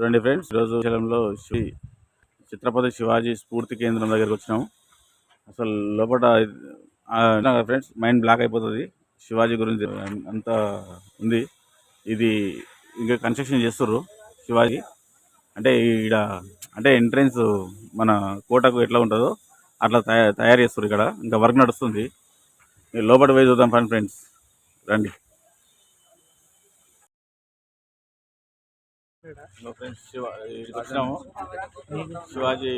చూడండి ఫ్రెండ్స్ ఈరోజు శ్రీశైలంలో శ్రీ చిత్రపతి శివాజీ స్ఫూర్తి కేంద్రం దగ్గరికి వచ్చినాము. అసలు లోపల ఫ్రెండ్స్ మైండ్ బ్లాక్ అయిపోతుంది. శివాజీ గురించి అంత ఉంది. ఇది ఇంకా కన్స్ట్రక్షన్ చేస్తుర్రు శివాజీ. అంటే ఇక్కడ అంటే ఎంట్రన్స్ మన కోటకు ఎట్లా ఉంటుందో అట్లా తయా తయారు చేస్తారు ఇక్కడ. ఇంకా వర్క్ నడుస్తుంది. లోపల పోయి చూద్దాం ఫ్రెండ్ ఫ్రెండ్స్. రండి. హలో ఫ్రెండ్స్ శివ ఇక్కడికి వచ్చినాము. శివాజీ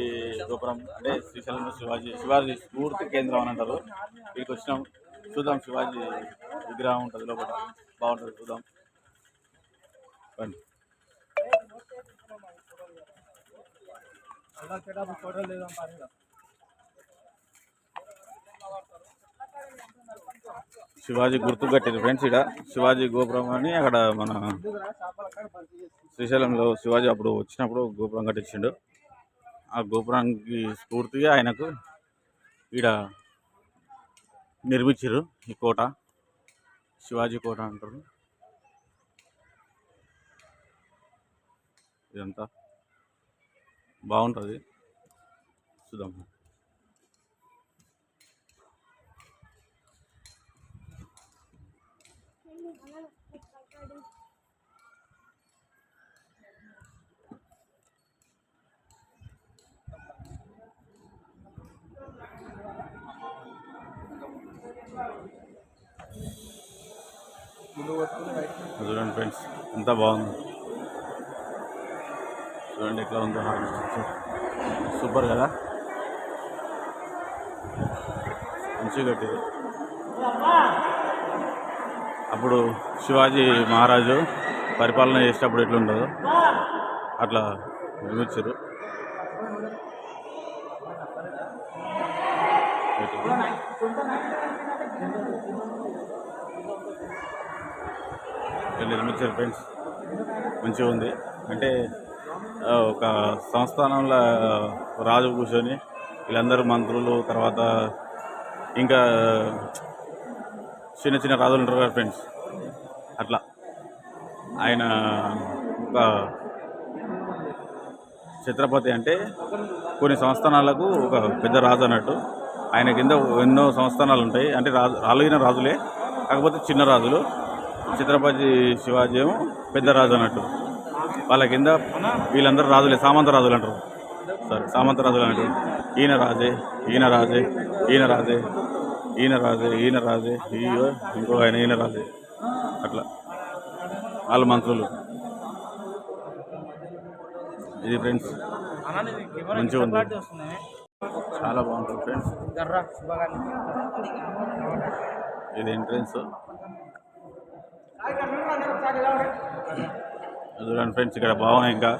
గోపురం అంటే శ్రీశైలం శివాజీ శివాజీ స్ఫూర్తి కేంద్రం అని అంటారు. ఇక్కడికి వచ్చినాము. చూద్దాం శివాజీ విగ్రహం ఉంటుంది లోపల. బాగుంటుంది చూద్దాం. రండి. శివాజీ గుర్తు కట్టారు ఫ్రెండ్స్ ఇక్కడ శివాజీ గోపురం అని అక్కడ మన శ్రీశైలంలో శివాజీ అప్పుడు వచ్చినప్పుడు గోపురం కట్టించిండు. ఆ గోపురానికి స్ఫూర్తిగా ఆయనకు ఈడ నిర్మించారు ఈ కోట. శివాజీ కోట అంటారు. ఇదంతా. బాగుంటుంది. చూద్దాం చూడండి ఎంత బాగుంది. చూడండి ఎట్లా ఉందో ఆర్కిటెక్చర్ సూపర్ కదా? మంచిగా కట్టేది అప్పుడు శివాజీ మహారాజు పరిపాలన చేసేటప్పుడు ఎట్లుండదు అట్లా నిర్మించారు ఇక్కడ నిర్మించారు ఫ్రెండ్స్ మంచిగా ఉంది. అంటే ఒక సంస్థానంలో రాజు కూర్చొని వీళ్ళందరూ మంత్రులు తర్వాత ఇంకా చిన్న చిన్న రాజులు ఉంటారు కదా ఫ్రెండ్స్ అట్లా. ఆయన ఒక ఛత్రపతి అంటే కొన్ని సంస్థానాలకు ఒక పెద్ద రాజు అన్నట్టు. ఆయన కింద ఎన్నో సంస్థానాలు ఉంటాయి. అంటే రాజు రాలిగిన రాజులే కాకపోతే చిన్న రాజులు. ఛత్రపతి శివాజీ ఏమో పెద్ద రాజు అన్నట్టు. వాళ్ళ కింద వీళ్ళందరూ రాజులే సామంత రాజులు అంటారు. సారీ సామంత రాజులు అంటారు. ఈయన రాజే ఈయన రాజే ఈయన రాజే ఈయన రాజే ఈయన రాజే ఈయో ఇంకో ఆయన ఈయన రాజే. అట్లా. వాళ్ళ మంత్రులు. ఇది ఫ్రెండ్స్. మంచిగా ఉంది. చాలా బాగుంటుంది ఫ్రెండ్స్. ఇది ఎంట్రన్స్ చూడండి ఫ్రెండ్స్ ఇక్కడ బాగున్నాయి ఇంకా.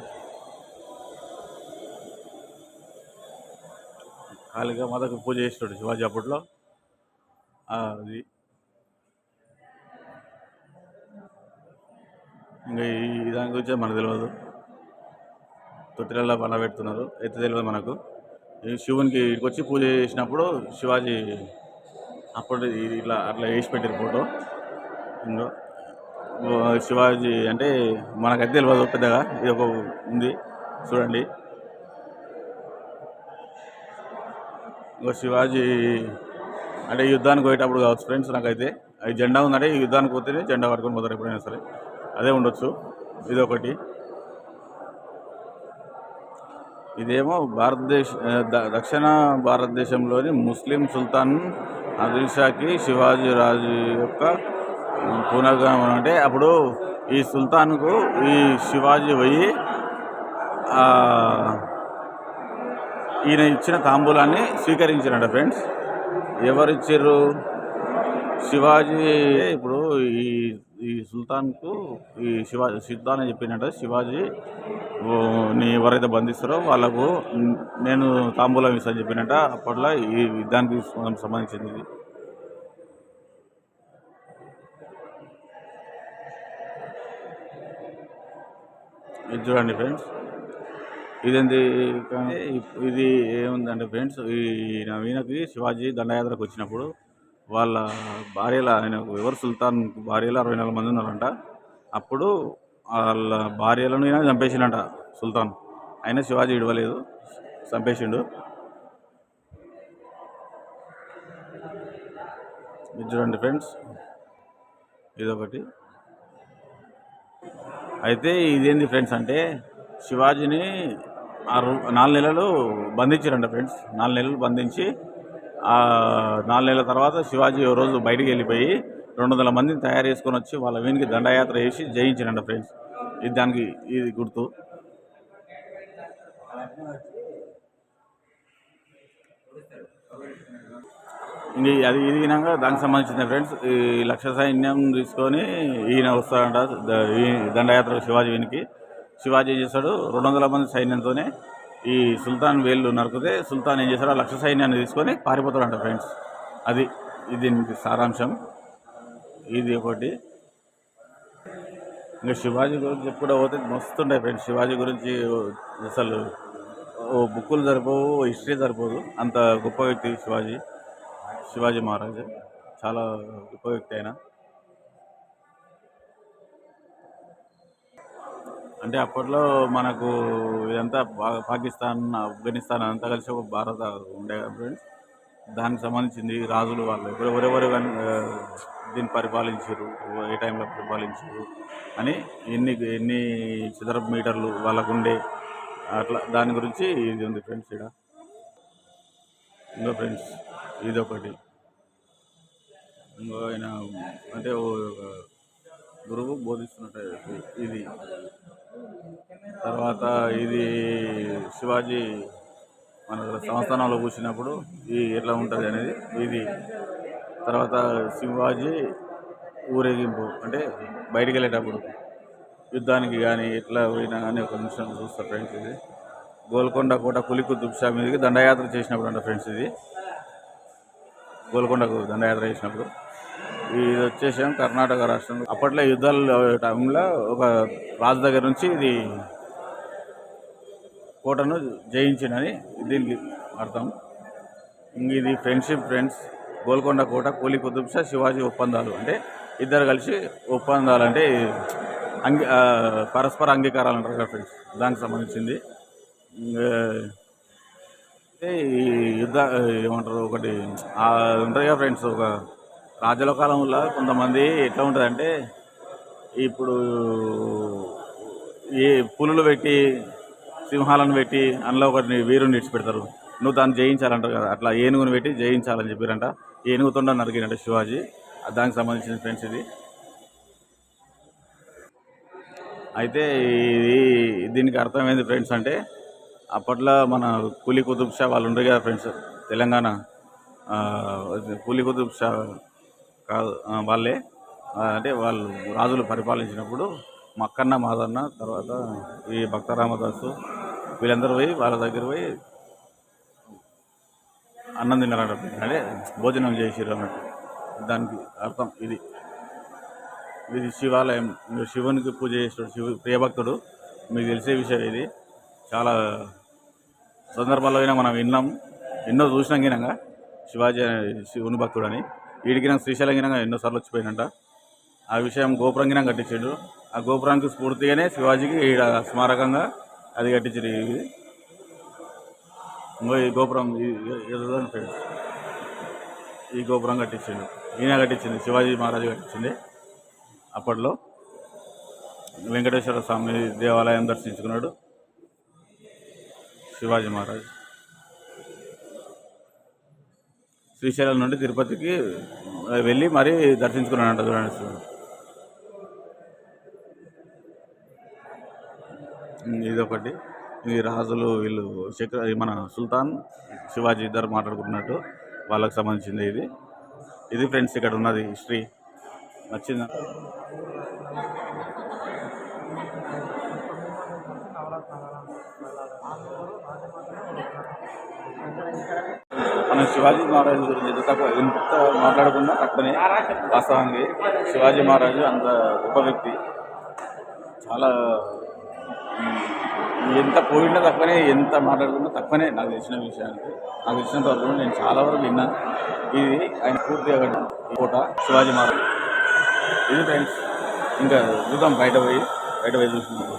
ఖాళీగా మాతకు పూజ చేస్తాడు శివాజీ అప్పట్లో. అది. ఇంకా ఈ దాని గురించి మనకు తెలియదు. తొట్టిలలో పండ పెడుతున్నారు. అయితే తెలియదు మనకు. ఈ శివునికి ఇక్కడికి వచ్చి పూజ చేసినప్పుడు శివాజీ అప్పుడు ఇట్లా అట్లా వేసి పెట్టారు ఫోటో. ఇందులో శివాజీ అంటే మనకైతే తెలియదు పెద్దగా ఇది ఒక ఉంది చూడండి. ఇంకో శివాజీ అంటే యుద్ధానికి పోయేటప్పుడు కావచ్చు ఫ్రెండ్స్ నాకైతే. అది జెండా ఉందంటే ఈ యుద్ధానికి పోతేనే జెండా పట్టుకొని పోతారు ఎప్పుడైనా సరే. అదే ఉండొచ్చు ఇది ఒకటి ఇదేమో భారతదేశ దక్షిణ భారతదేశంలోని ముస్లిం సుల్తాన్ ఆదిల్ షాకి శివాజీ రాజు యొక్క పునర్గమనం అంటే అప్పుడు ఈ సుల్తాన్కు ఈ శివాజీ పోయి ఈయన ఇచ్చిన తాంబూలాన్ని స్వీకరించారంట ఫ్రెండ్స్. ఎవరిచ్చారు? శివాజీ ఇప్పుడు ఈ ఈ సుల్తాన్కు ఈ శివా సుల్తాన్ అని చెప్పినట్ట శివాజీ ని ఎవరైతే బంధిస్తారో వాళ్ళకు నేను తాంబూలం ఇస్తాను చెప్పినట్ట అప్పట్లో ఈ యుద్ధానికి సంబంధించింది. ఇది చూడండి ఫ్రెండ్స్. ఇదేంది? కానీ ఇది ఏముందంటే ఫ్రెండ్స్? ఈ ఈయనకి శివాజీ దండయాత్రకు వచ్చినప్పుడు వాళ్ళ భార్యల ఆయన ఎవరు సుల్తాన్ భార్యలు అరవై నాలుగు మంది ఉన్నారంట. అప్పుడు వాళ్ళ భార్యలను ఈయన చంపేసిండంట సుల్తాన్. అయినా శివాజీ ఇడవలేదు చంపేసిండు. ఇది చూడండి ఫ్రెండ్స్. ఇదొకటి. అయితే ఇదేంది ఫ్రెండ్స్ అంటే శివాజీని నాలుగు నెలలు బంధించారంట ఫ్రెండ్స్. నాలుగు నెలలు బంధించి నాలుగు నెలల తర్వాత శివాజీ రోజు బయటికి వెళ్ళిపోయి రెండు వందల మందిని తయారు చేసుకొని వచ్చి వాళ్ళ వీనికి దండయాత్ర చేసి జయించారంట ఫ్రెండ్స్. ఇది దానికి ఇది గుర్తు. ఇది అది ఇది వినంగా దానికి సంబంధించిన ఫ్రెండ్స్ ఈ లక్ష సైన్యం తీసుకొని ఈయన వస్తాడంట ఈ దండయాత్ర శివాజీ వీనికి. శివాజీ ఏం చేస్తాడు రెండు వందల మంది సైన్యంతోనే ఈ సుల్తాన్ వేళ్ళు నరికితే సుల్తాన్ ఏం చేశాడు లక్ష సైన్యాన్ని తీసుకొని పారిపోతాడంట ఫ్రెండ్స్. అది దీనికి సారాంశం. ఇది ఒకటి. ఇంకా శివాజీ గురించి చెప్పుకుంటూ పోతే మస్తుండే ఫ్రెండ్స్. శివాజీ గురించి అసలు ఓ బుక్కులు సరిపోవు ఓ హిస్టరీ సరిపోదు. అంత గొప్ప వ్యక్తి శివాజీ. శివాజీ మహారాజ్. చాలా గొప్ప వ్యక్తి ఆయన. అంటే అప్పట్లో మనకు ఇదంతా పాకిస్తాన్ ఆఫ్ఘనిస్తాన్ అంతా కలిసి ఒక భారత ఉండే ఫ్రెండ్స్. దానికి సంబంధించింది రాజులు వాళ్ళు. ఎవరెవరు దీన్ని పరిపాలించారు ఏ టైంలో పరిపాలించారు అని ఎన్ని ఎన్ని చదరపు మీటర్లు వాళ్ళకు ఉండే అట్లా దాని గురించి ఇది ఉంది ఫ్రెండ్స్ ఇక్కడ. ఇంకో ఫ్రెండ్స్. ఇది ఒకటి ఇంకో ఆయన అంటే ఓ ఒక గురువు బోధిస్తున్నట్టు ఇది. తర్వాత ఇది శివాజీ మన సంస్థానంలో కూర్చున్నప్పుడు ఈ ఎట్లా ఉంటుంది అనేది ఇది. తర్వాత శివాజీ ఊరేగింపు అంటే బయటికి వెళ్ళేటప్పుడు యుద్ధానికి కానీ ఎట్లా పోయినా కానీ ఒక నిమిషం చూస్తారు ఫ్రెండ్స్ ఇది. గోల్కొండ కోట పులి కుతుబ్ మీదకి దండయాత్ర చేసినప్పుడు అంట ఫ్రెండ్స్ ఇది. గోల్కొండకు దండయాత్ర చేసినప్పుడు. ఇది వచ్చేసాం కర్ణాటక రాష్ట్రంలో అప్పట్లో యుద్ధాల టైంలో ఒక రాజు దగ్గర నుంచి ఇది కోటను జయించినని దీనికి అర్థం. ఇది ఫ్రెండ్షిప్ ఫ్రెండ్స్ గోల్కొండ కోట కూలి కుతుబ్షా శివాజీ ఒప్పందాలు. అంటే ఇద్దరు కలిసి ఒప్పందాలు అంటే అంగీ పరస్పర అంగీకారాలు అంటారు కదా ఫ్రెండ్స్ దానికి సంబంధించింది. ఈ యుద్ధ ఏమంటారు ఒకటి ఉంటారు కదా ఫ్రెండ్స్ ఒక రాజుల కాలంలో కొంతమంది ఎట్లా ఉంటుందంటే ఇప్పుడు ఈ పులులు పెట్టి సింహాలను పెట్టి అందులో ఒకటి వీరుని విడిచిపెడతారు. నువ్వు దాన్ని జయించాలంటారు కదా అట్లా ఏనుగుని పెట్టి జయించాలని చెప్పారంట. ఏనుగుతుండ నరికినట్ట శివాజీ. దానికి సంబంధించిన ఫ్రెండ్స్ ఇది. అయితే ఇది దీనికి అర్థమైంది ఫ్రెండ్స్ అంటే అప్పట్లో మన కూలి కుతుబ్ షా వాళ్ళు ఉండరు కదా ఫ్రెండ్స్ తెలంగాణ. ఆ, కూలి కుతుబ్ షా కాదు వాళ్ళే. అంటే వాళ్ళు రాజులు పరిపాలించినప్పుడు మక్కన్న మాదన్న తర్వాత ఈ భక్త రామదాసు వీళ్ళందరూ పోయి వాళ్ళ దగ్గర పోయి అన్నం తిన్నారంట అంటే భోజనం చేసిర్రు అన్నట్టు. దానికి అర్థం ఇది. ఇది శివాలయం. మీరు శివునికి పూజ చేస్తాడు శివు ప్రియభక్తుడు. మీకు తెలిసే విషయం ఇది. చాలా సందర్భాల్లో అయినా మనం విన్నాం. ఎన్నో చూసినాం గినంగా. శివాజీ అనే శివుని భక్తుడు అని వీడికి శ్రీశైలం గినంగా ఎన్నోసార్లు వచ్చిపోయినంట. ఆ విషయం గోపురం గినం కట్టించాడు. ఆ గోపురానికి స్ఫూర్తిగానే శివాజీకి ఈడ స్మారకంగా అది కట్టించారు ఇది ఇంకో ఈ గోపురం ఈ- ఫ్రెండ్స్ ఈ గోపురం కట్టించిండు. ఈయన కట్టించింది శివాజీ మహారాజు కట్టించింది. అప్పట్లో వెంకటేశ్వర స్వామి దేవాలయం దర్శించుకున్నాడు. శివాజీ మహారాజ్. శ్రీశైలం నుండి తిరుపతికి వెళ్ళి మరీ దర్శించుకున్నానంట చూడండి ఇదొకటి. ఈ రాజులు వీళ్ళు చక్ర మన సుల్తాన్ శివాజీ ఇద్దరు మాట్లాడుకుంటున్నట్టు వాళ్ళకి సంబంధించింది ఇది. ఇది ఫ్రెండ్స్ ఇక్కడ ఉన్నది హిస్టరీ నచ్చిందా? మనం శివాజీ మహారాజు గురించి తక్కువ ఎంత మాట్లాడుకున్నా తక్కువనే వాస్తవానికి శివాజీ మహారాజు అంత గొప్ప వ్యక్తి. చాలా ఎంత పోయినా తక్కువనే ఎంత మాట్లాడుకున్నా తక్కువనే నాకు తెలిసిన విషయానికి. నాకు తెలిసినంత వరకు నేను చాలా వరకు విన్నాను ఇది ఆయన పూర్తిగా కోట శివాజీ మహారాజ్. ఇది ఫ్రెండ్స్ ఇంకా చూద్దాం బయట పోయి బయట పోయి చూస్తున్నాం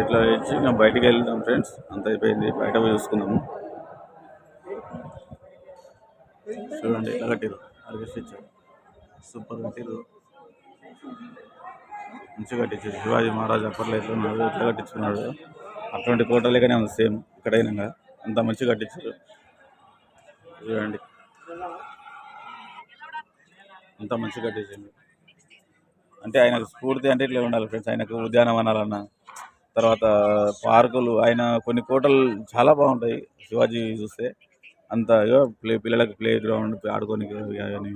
ఇట్లా వేయించి ఇంకా బయటికి వెళ్దాం ఫ్రెండ్స్. అంత అయిపోయింది. బయట పోయి చూసుకుందాము. చూడండి ఎట్లా కట్టిరు అడిగేసి సూపర్ కట్టిరు మంచిగా కట్టించారు. శివాజీ మహారాజ్ అప్పట్లో ఎట్లా ఉన్నాడు ఎట్లా కట్టించుకున్నాడు. అటువంటి కోటలేకనే ఉంది సేమ్ ఇక్కడైనా అంత మంచిగా కట్టించారు. చూడండి. అంత మంచిగా కట్టించండి అంటే ఆయనకు స్ఫూర్తి అంటే ఇట్లా ఉండాలి ఫ్రెండ్స్. ఆయనకు ఉద్యానవనాలన్న. తర్వాత పార్కులు ఆయన కొన్ని కోటలు చాలా బాగుంటాయి శివాజీ చూస్తే. అంత ప్లే పిల్లలకు ప్లే గ్రౌండ్ ఆడుకోనికి కానీ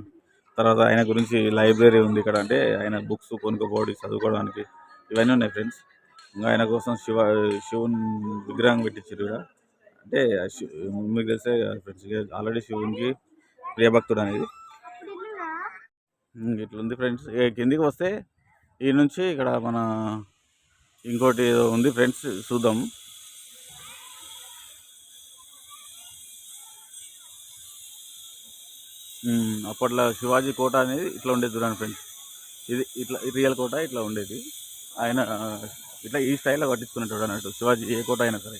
తర్వాత ఆయన గురించి లైబ్రరీ ఉంది ఇక్కడ అంటే ఆయన బుక్స్ కొనుక్కోపోవడం చదువుకోవడానికి. ఇవన్నీ ఉన్నాయి ఫ్రెండ్స్. ఇంకా ఆయన కోసం శివ శివుని విగ్రహం పెట్టించారు ఇక్కడ అంటే మీకు తెలిసే ఫ్రెండ్స్ ఆల్రెడీ శివునికి ప్రియభక్తుడు అనేది. ఉమ్, ఇట్లా ఉంది ఫ్రెండ్స్ కిందికి వస్తే ఈ నుంచి ఇక్కడ మన ఇంకోటి ఏదో ఉంది ఫ్రెండ్స్ చూద్దాం. అప్పట్లో శివాజీ కోట అనేది ఇట్లా ఉండేది చూడండి ఫ్రెండ్స్. ఇది ఇట్లా రియల్ కోట ఇట్లా ఉండేది. ఆయన ఇట్లా ఈ స్టైల్లో కట్టించుకునేటోడు అన్నట్టు శివాజీ ఏ కోట అయినా సరే.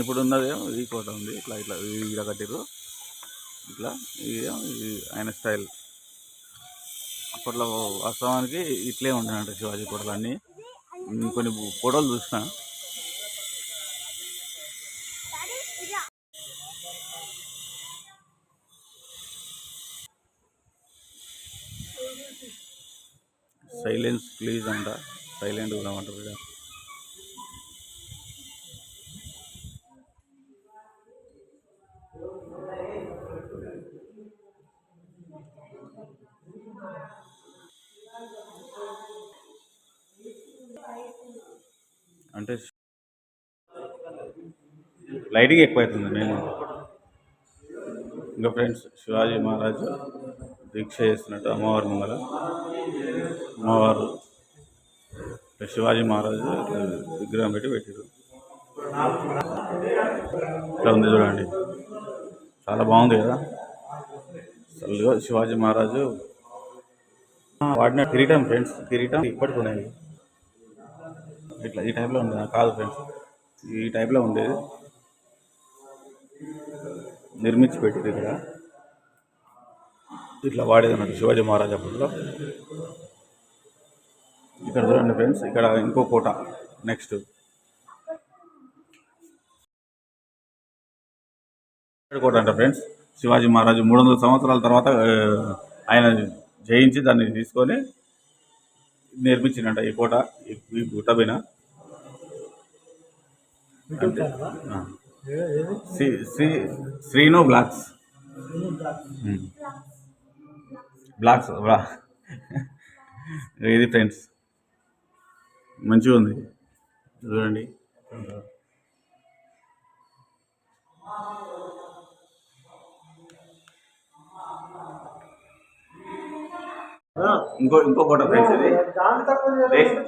ఇప్పుడు ఉన్నదేమో ఈ కోట ఉంది ఇట్లా ఇట్లా ఇలా కట్టిర్రు. ఇట్లా ఇది ఆయన స్టైల్. అప్పట్లో వాస్తవానికి ఇట్లే ఉండేనంట శివాజీ కోటలు అన్నీ కొన్ని ఫోటోలు చూసిన. సైలెన్స్ ప్లీజ్ అంట. సైలెంట్ ఉండమంటారు ఇక్కడ అంటే లైటింగ్ ఎక్కువ అవుతుంది నేను ఇంకా ఫ్రెండ్స్ శివాజీ మహారాజు దీక్ష చేస్తున్నట్టు అమ్మవారి ముందర. అమ్మవారు ఇట్లా శివాజీ మహారాజు విగ్రహం పెట్టి పెట్టారు. ఇట్లా ఉంది చూడండి. చాలా బాగుంది కదా. అసలు శివాజీ మహారాజు. వాడిన కిరీటం ఫ్రెండ్స్ కిరీటం ఇప్పటికి ఉన్నాయి. ఇట్లా ఈ టైప్లో ఉంది కాదు ఫ్రెండ్స్ ఈ టైప్లో ఉండేది నిర్మించి పెట్టింది ఇక్కడ. ఇట్లా వాడేది అన్నట్టు శివాజీ మహారాజ్ అప్పట్లో. ఇక్కడ చూడండి ఫ్రెండ్స్ ఇక్కడ ఇంకో కోట నెక్స్ట్ కోట అంట ఫ్రెండ్స్. శివాజీ మహారాజు మూడు వందల సంవత్సరాల తర్వాత ఆయన జయించి దాన్ని తీసుకొని నిర్మించిందంట ఈ కోట ఈ- గుట్ట పైన. శ్రీ శ్రీను బ్లాక్స్. బ్లాక్స్ ఇది ఫ్రెండ్స్. మంచిగా ఉంది. చూడండి. ఇంకో ఇంకో ఫోటో ఫ్రెండ్స్ ఇది. వేస్ట్.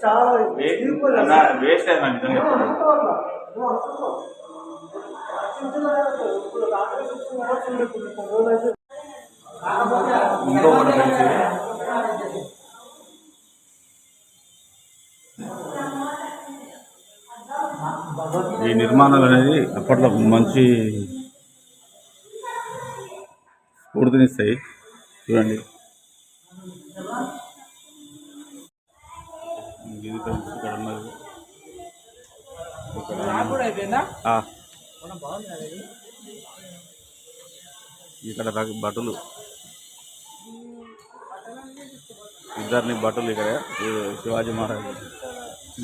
అయింది నిజంగా చెప్తాను. ఇంకో ఫోటో ఫ్రెండ్స్ ఇది. ఈ నిర్మాణాలు అనేది అప్పట్లో మంచి స్ఫూర్తినిస్తాయి. చూడండి. ఇక్కడ ఆ. ఇక్కడ రక- బట్టలు. ఇద్దరిని బట్టలు ఇక్కడ శివాజీ మహారాజ్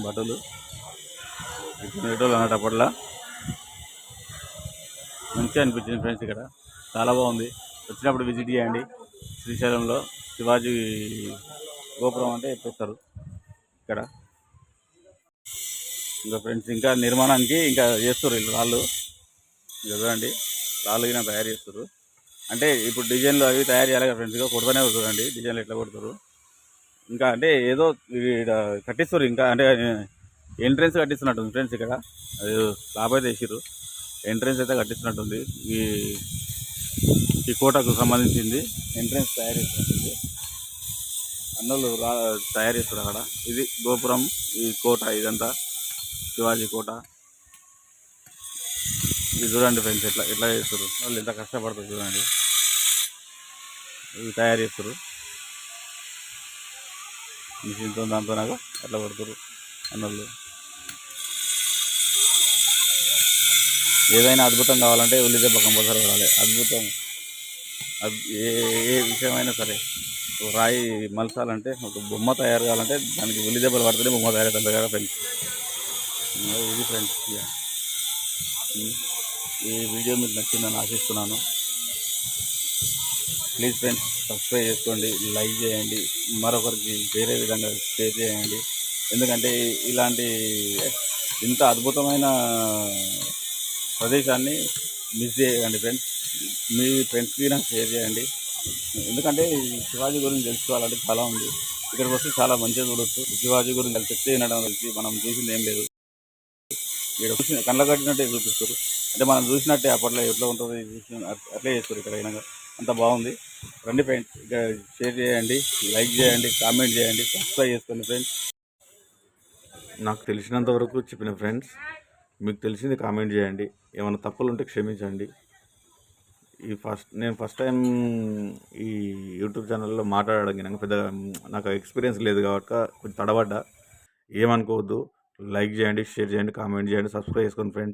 బట్టలు. ఇటువంటి అన్నట్టు అప్పట్లో మంచిగా అనిపించింది ఫ్రెండ్స్ ఇక్కడ. చాలా బాగుంది. వచ్చినప్పుడు విజిట్ చేయండి. శ్రీశైలంలో శివాజీ గోపురం అంటే ఎప్పేస్తారు ఇక్కడ. ఇంకా ఫ్రెండ్స్ ఇంకా నిర్మాణానికి ఇంకా చేస్తారు వీళ్ళు రాళ్ళు. ఇక చూడండి రాళ్ళు గిన తయారు చేస్తారు అంటే ఇప్పుడు డిజైన్లు అవి తయారు చేయాలి కదా ఫ్రెండ్స్ ఇంకా కొడతానే చూడండి డిజైన్లు ఎట్లా కొడతారు ఇంకా అంటే ఏదో కట్టిస్తారు ఇంకా అంటే ఎంట్రెన్స్ కట్టిస్తున్నట్టుంది ఫ్రెండ్స్ ఇక్కడ. అది స్లాబ్ అయితే ఎంట్రెన్స్ అయితే కట్టిస్తున్నట్టుంది. ఈ ఈ కోటకు సంబంధించింది ఎంట్రెన్స్ తయారు చేస్తున్నట్టుంది. అన్నోళ్ళు రా తయారు చేస్తారు అక్కడ. ఇది గోపురం ఈ కోట ఇదంతా. శివాజీ కోట. ఇది చూడండి ఫ్రెండ్స్ ఎట్లా ఎట్లా చేస్తారు వాళ్ళు ఎంత కష్టపడతారు చూడండి. ఇవి తయారు చేస్తారు మిషన్తో దాంతో నాకు అట్లా పడతారు అన్నోళ్ళు. ఏదైనా అద్భుతం కావాలంటే ఉల్లిదెబ్బ కంపల్సరీ పడాలి. అద్భుతం. ఏ ఏ విషయమైనా సరే. రాయి మలసాలంటే ఒక బొమ్మ తయారు కావాలంటే దానికి ఉల్లి దెబ్బలు పడితేనే బొమ్మ తయారవుతుంది కదా ఫ్రెండ్స్. ఇది ఫ్రెండ్స్ hmm. ఈ వీడియో మీకు నచ్చిందని ఆశిస్తున్నాను. ప్లీజ్ ఫ్రెండ్స్ సబ్స్క్రైబ్ చేసుకోండి లైక్ చేయండి మరొకరికి వేరే విధంగా షేర్ చేయండి. ఎందుకంటే ఇలాంటి ఇంత అద్భుతమైన ప్రదేశాన్ని మిస్ చేయకండి ఫ్రెండ్స్ మీ ఫ్రెండ్స్కి నాకు షేర్ చేయండి. ఎందుకంటే శివాజీ గురించి తెలుసుకోవాలంటే చాలా ఉంది. ఇక్కడికి వస్తే చాలా మంచిగా చూడొచ్చు. శివాజీ గురించి వాళ్ళు చెప్తే వినడం కలిసి మనం చూసింది ఏం లేదు. ఇక్కడ చూసిన కళ్ళ కట్టినట్టే చూపిస్తారు. అంటే మనం చూసినట్టే అప్పట్లో ఎట్లా ఉంటుంది చూసిన- అట్లే చేస్తారు ఇక్కడ అయినా అంత బాగుంది. రండి ఫ్రెండ్స్ ఇక్కడ షేర్ చేయండి లైక్ చేయండి కామెంట్ చేయండి సబ్స్క్రైబ్ చేసుకోండి ఫ్రెండ్స్. నాకు తెలిసినంత వరకు చెప్పిన ఫ్రెండ్స్ మీకు తెలిసింది కామెంట్ చేయండి. ఏమైనా తప్పులు ఉంటే క్షమించండి. ఈ ఫస్ట్ నేను ఫస్ట్ టైం ఈ యూట్యూబ్ ఛానల్లో మాట్లాడడానికి పెద్దగా నాకు ఎక్స్పీరియన్స్ లేదు కాబట్టి కొంచెం తడబడ్డా. ఏమనుకోవద్దు. లైక్ చేయండి షేర్ చేయండి కామెంట్ చేయండి సబ్స్క్రైబ్ చేసుకోండి ఫ్రెండ్స్.